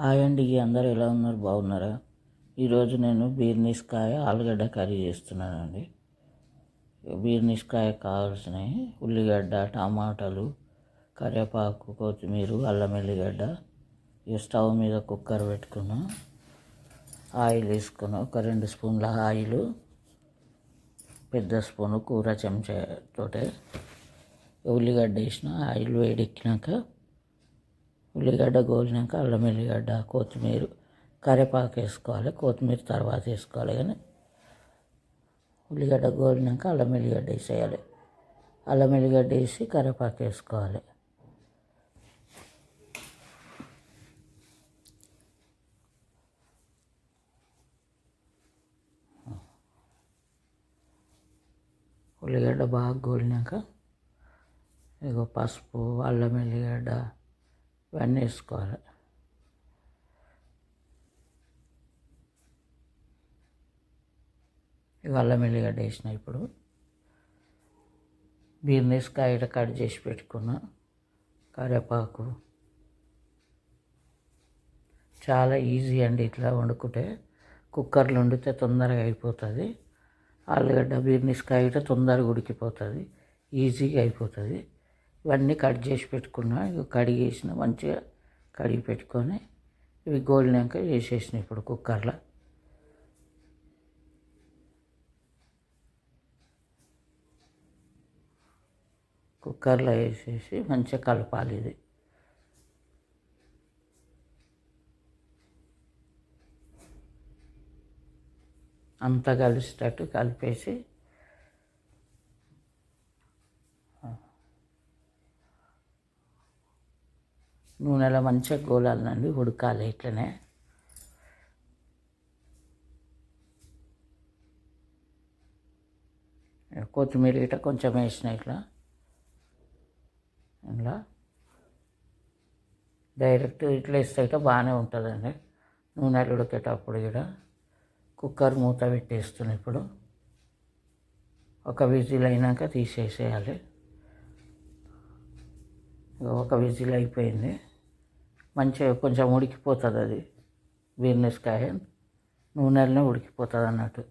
Hi అండి అందరు ఎలా ఉన్నారు? బాగున్నారా? ఈరోజు నేను బీర్నిస్కాయ ఆలుగడ్డ కర్రీ చేస్తున్నానండి. బీర్నిస్కాయ కావాల్సినవి ఉల్లిగడ్డ టమాటాలు కరివేపాకు కొత్తిమీర అల్లం ఎల్లిగడ్డ ఈ స్టవ్ మీద కుక్కర్ పెట్టుకున్న ఆయిల్ వేసుకున్నా ఒక రెండు స్పూన్ల ఆయిల్ పెద్ద స్పూను కూర చెంచాతోటే ఉల్లిగడ్డ వేసిన ఆయిల్ వేడెక్కినాక ఉల్లిగడ్డ గోలినాక అల్లం ఎల్లిగడ్డ కొత్తిమీర కరివేపాకు వేసుకోవాలి. కొత్తిమీర తర్వాత వేసుకోవాలి కానీ ఉల్లిగడ్డ గోలినాక అల్లం ఎల్లిగడ్డ వేసేయాలి. అల్లం ఎల్లిగడ్డ వేసి కరివేపాకు వేసుకోవాలి. ఉల్లిగడ్డ బాగా గోలినాక ఇగో పసుపు అల్లం ఎల్లిగడ్డ ఇవన్నీ వేసుకోవాలి. ఇవి అల్లం ఎల్లిగడ్డ వేసిన ఇప్పుడు. బీర్నీస్ కాయట కట్ చేసి పెట్టుకున్న. కరివేపాకు. చాలా ఈజీ అండి ఇట్లా వండుకుంటే. కుక్కర్లు వండితే తొందరగా అయిపోతుంది. ఆలుగడ్డ బీర్నీస్ కాయట తొందరగా ఉడికిపోతుంది. ఈజీగా అయిపోతుంది. ఇవన్నీ కట్ చేసి పెట్టుకున్నా ఇవి కడిగేసిన మంచిగా కడిగి పెట్టుకొని ఇవి గోలినాక వేసేసిన ఇప్పుడు కుక్కర్లో. కుక్కర్లో వేసేసి మంచిగా కలపాలి ఇది. అంతా కలిసేటట్టు కలిపేసి నూనెలో మంచిగా గోలాలండి ఉడకాలి ఇట్లనే. కొత్తిమీర ఇట కొంచెం వేసిన ఇట్లా. ఇలా. డైరెక్ట్ ఇట్లా వేస్తే ఇట్లా బాగానే ఉంటుందండి. నూనెలు ఉడికేటప్పుడు ఇక్కడ కుక్కర్ మూత పెట్టేస్తున్నాను ఇప్పుడు. ఒక విజిల్ అయినాక తీసేసేయాలి. ఒక విజిల్ అయిపోయింది. మంచిగా కొంచెం ఉడికిపోతుంది అది బీర్నెస్కాయ నూనెలనే ఉడికిపోతుంది అన్నట్టు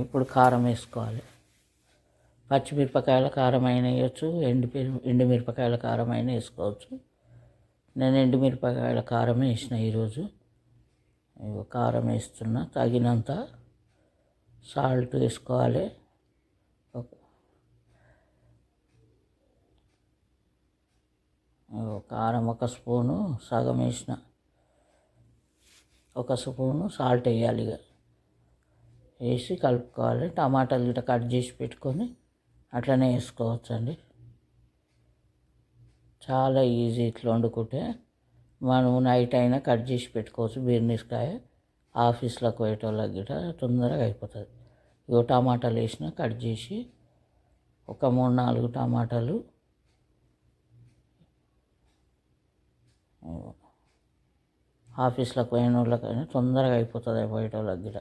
ఇప్పుడు కారం వేసుకోవాలి. పచ్చిమిరపకాయల కారం అయినా వేయచ్చు ఎండు ఎండుమిరపకాయల కారం అయినా వేసుకోవచ్చు. నేను ఎండుమిరపకాయల కారమే వేసిన ఈరోజు. కారం వేస్తున్నా తగినంత సాల్ట్ వేసుకోవాలి. కారం ఒక స్పూను సగం వేసిన ఒక స్పూను సాల్ట్ వేయాలి ఇక. వేసి కలుపుకోవాలి. టమాటాలు గిట్ట కట్ చేసి పెట్టుకొని అట్లనే వేసుకోవచ్చండి. చాలా ఈజీ ఇట్లా వండుకుంటే. మనం నైట్ అయినా కట్ చేసి పెట్టుకోవచ్చు. బీర్నీస్కాయ ఆఫీస్లోకి పోయేటోళ్ళకి గిట తొందరగా అయిపోతుంది. ఇగో టమాటాలు వేసిన కట్ చేసి ఒక మూడు నాలుగు టమాటాలు ఆఫీస్లకు పోయిన వాళ్ళకైనా తొందరగా అయిపోతుంది పోయేటోళ్ళకి గిట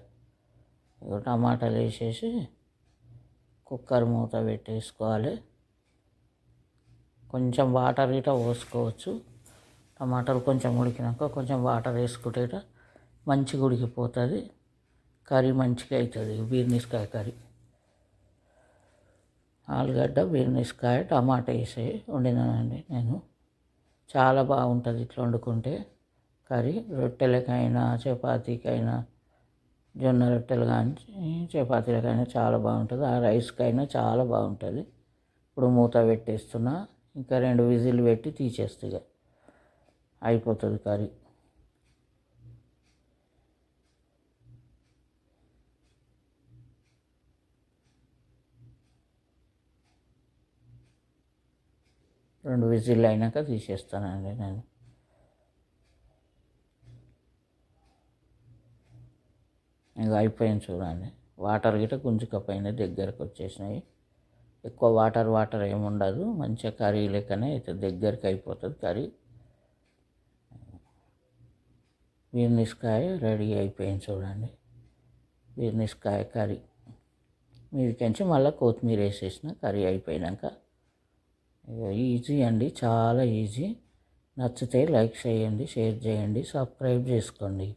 ఇగో టమాటాలు వేసేసి కుక్కర్ మూత పెట్టేసుకోవాలి. కొంచెం వాటర్ ఇట పోసుకోవచ్చు. టమాటాలు కొంచెం ఉడికినాక కొంచెం వాటర్ వేసుకుంటే మంచిగా ఉడికిపోతుంది. కర్రీ మంచిగా అవుతుంది బీర్నీస్కాయ కర్రీ. ఆలుగడ్డ బీర్నీస్కాయ టమాటా వేసి వండినానండి నేను. చాలా బాగుంటుంది ఇట్లా వండుకుంటే. కర్రీ రొట్టెలకైనా చపాతీకైనా జొన్న రొట్టెలు కానీ చపాతీలకైనా చాలా బాగుంటుంది. ఆ రైస్కైనా చాలా బాగుంటుంది. ఇప్పుడు మూత పెట్టేస్తున్నా ఇంకా రెండు విజిల్ పెట్టి తీసేస్తుంది అయిపోతుంది కర్రీ. రెండు విజిల్ అయినాక తీసేస్తానండి నేను. ఇంకా అయిపోయింది చూడండి. వాటర్ గిట్ట గుంజుకపోయినాయి దగ్గరకు వచ్చేసినాయి. ఎక్కువ వాటర్ వాటర్ ఏముండదు మంచిగా కర్రీ లెక్కనే అయితే దగ్గరికి అయిపోతుంది కర్రీ. బీర్నిస్కాయ రెడీ అయిపోయింది చూడండి. బీర్నిస్కాయ కర్రీ. మీదికించి మళ్ళీ కొత్తిమీర వేసేసిన కర్రీ అయిపోయినాక. ఈజీ అండి చాలా ఈజీ. నచ్చితే లైక్ చేయండి షేర్ చేయండి సబ్స్క్రైబ్ చేసుకోండి.